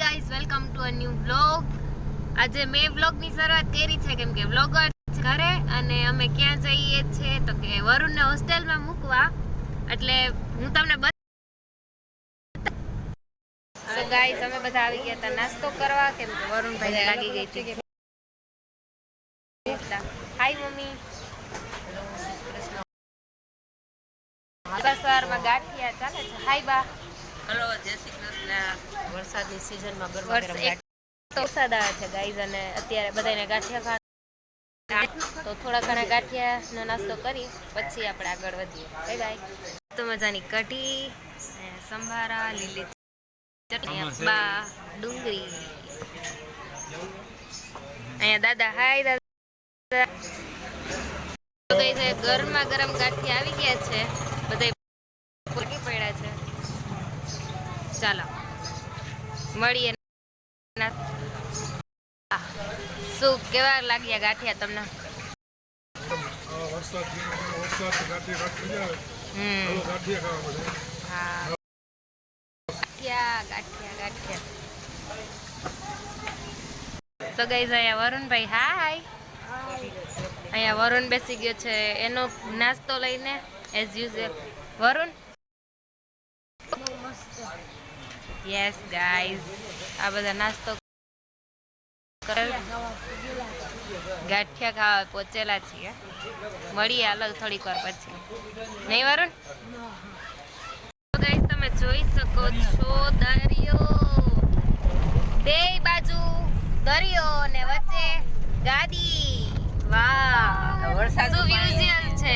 Guys welcome to a new vlog આજે મેં વ્લોગની શરૂઆત કરી છે કેમ કે વ્લોગર ઘરે અને અમે ક્યાં જઈએ છીએ તો કે વરુણને હોસ્ટેલમાં મૂકવા. એટલે હું તમને સો ગાઈઝ અમે બધા આવી ગયા હતા નાસ્તો કરવા કેમ કે વરુણભાઈ લાગી ગઈ હતી. Hi mummy. સવારમાં ગાંઠિયા ચાલે છે. હાય બા. હલો જય શ્રી કૃષ્ણ. વરસાદની સિઝનમાં ગરમા ગરમ તો વરસાદ આવે છે ગાઈઝ અને અત્યારે બધાને ગાંઠિયા ખા તો થોડા ઘણા ગાંઠિયાનો નાસ્તો કરી પછી આપણે આગળ વધીએ. Bye bye. તો મજાની કઢી સંભારા લીલી ચટણી બા ડુંગળી. અહીંયા દાદા હાય દાદા. ગરમા ગરમ ગાંઠિયા આવી ગયા છે. બધા પોકી પડ્યા છે ચાલો મળીએ. શું કેવા લાગ્યા ગાંઠિયા તમને? સો ગાઈઝ અહીંયા વરુણભાઈ. હાય. અહીંયા વરુણ બેસી ગયો છે. એનો નાસ્તો લઈને as usual Varun? Yes guys આ બધા નાસ્તો ગાંઠિયા ખાવા પહોંચેલા છીએ. મળીએ અલગ થોડીક વાર પછી. નહીં વરુણ? ગાઈઝ તમે જોઈ શકો છો દરિયો. બે બાજુ દરિયો ને વચ્ચે ગાડી વાહ. visual છે?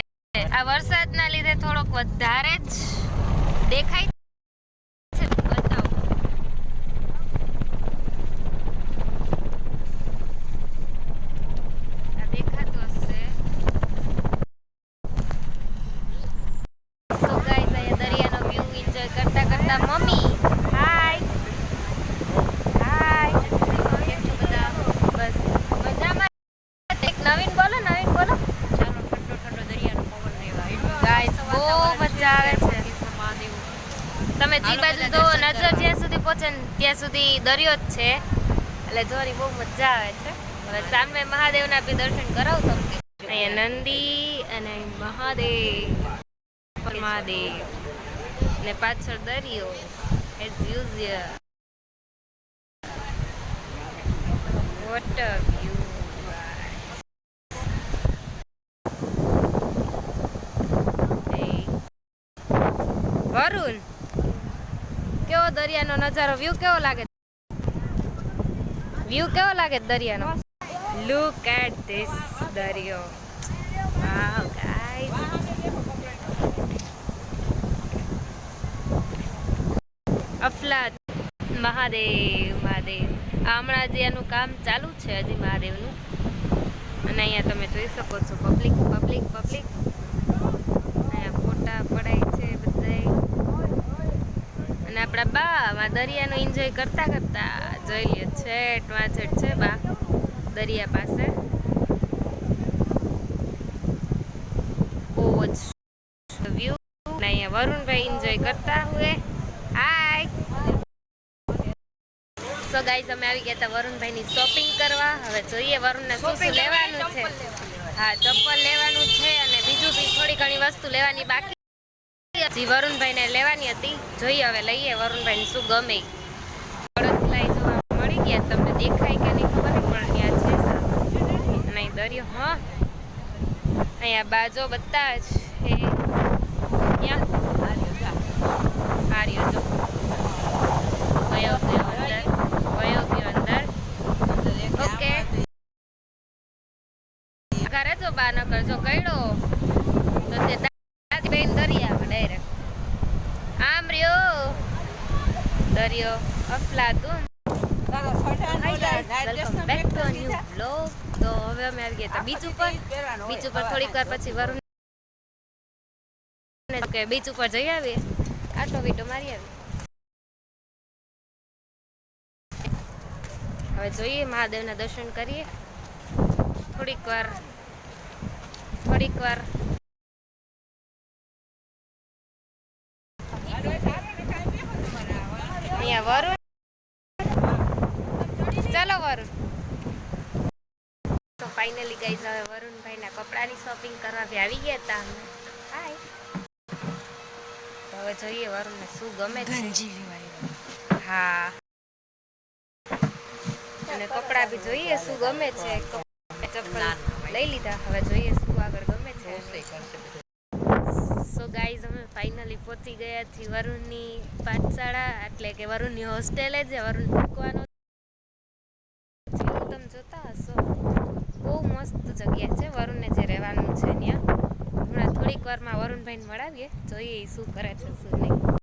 આ વરસાદના લીધે થોડોક વધારે જ દેખાય છે બતાવો આ દેખાતું હશે સો ગાઈસ અહીંયા દરિયાનો વ્યૂ એન્જોય કરતા મમ્મી હાય હાય કેમ છો બધા બસ. મજામાં એક નવીન બોલો નવીન બોલો. ચાલો ઠંડો ઠંડો દરિયાનો પવન લેવા ગાઈસ બહુ મજા આવે છે. તમે જે બાજુ બધા નજર જ્યાં સુધી પહોંચે ને ત્યાં સુધી દરિયો જ છે. એટલે જોવાની બહુ મજા આવે છે. હવે સામે મહાદેવના બી દર્શન કરાવું તમને. અહીંયા નંદી અને મહાદેવ. મહાદેવ. ને પાછળ દરિયો as usual water view Varun કેવો દરિયાનો નજારો? વ્યૂ કેવો લાગે? વ્યૂ કેવો લાગે દરિયાનો? લુક એટ ધીસ દરિયો. વાવ ગાઈસ અફલાત મહાદેવ મહાદેવ. આ હમણાં જે એનું કામ ચાલુ છે હજી મહાદેવનું. અને અહીંયા તમે જોઈ શકો છો પબ્લિક પબ્લિક પબ્લિક અહીંયા ફોટા પડાય છે બધા અને આપણા બા, આ દરિયાનો એન્જોય કરતા કરતા જોઈ લે છે વાંચડ છે બા, દરિયા પાસે. બહુ જ વ્યૂ અહીંયા વરુણભાઈ એન્જોય કરતા હાય સો ગાઈઝ અમે આવી ગયા હતા વરુણભાઈની શોપિંગ કરવા. હવે જોઈએ વરુણને શું શું લેવાનું છે. હા ચપ્પલ લેવાનું છે અને બીજું બી થોડી ઘણી વસ્તુ લેવાની બાકી વરુણભાઈને લેવાની હતી. જોઈએ હવે લઈએ વરુણભાઈને શું ગમે. ઈ. જોવા મળી ગયા. તમને દેખાય કે નહીં ખબર પણ ત્યાં છે અને દરિયો હા. અહીંયા બાજો બધા જ છે. ત્યાં હાર્યો જો. વયો ગયો અંદર. ઓકે. ઘરે જો બા ન કરજો કઈડો તો તે દાદી બેન દરિયામાં ડાયરેક્ટ આમ રહ્યો. દરિયો બ્લોગ તો હવે અમે આવી ગયા બીચ ઉપર. બીચ ઉપર થોડીક વાર પછી વરુણ કે બીચ ઉપર જઈ આવીએ. આટો વીટો મારી આવી. હવે જોઈએ મહાદેવના દર્શન કરીએ. થોડીક વાર થોડીક વાર. અહીંયા વરુણ. વરુણ. તો ફાઇનલી ગાઈઝ હવે વરુણભાઈના કપડાની શોપિંગ કરવા બી આવી ગયા હતા અમે. હાય હવે જોઈએ વરુણને શું ગમે છે. હા. અને કપડાં બી જોઈએ, શું ગમે છે ચપ્પલ લઈ લીધા, હવે જોઈએ શું આગળ ગમે છે. સો ગાઈઝ અમે ફાઇનલી પહોંચી ગયા છીએ વરુણની પાઠશાળા, એટલે કે વરુણની હોસ્ટેલે જે વરુણ મૂકવાનો. તમે જોતા હશો, બહુ મસ્ત જગ્યા છે, વરુણને જે રહેવાનું છે ત્યાં હમણાં થોડીક વારમાં વરુણભાઈને મળાવીએ, જોઈએ શું કરે છે, શું નહીં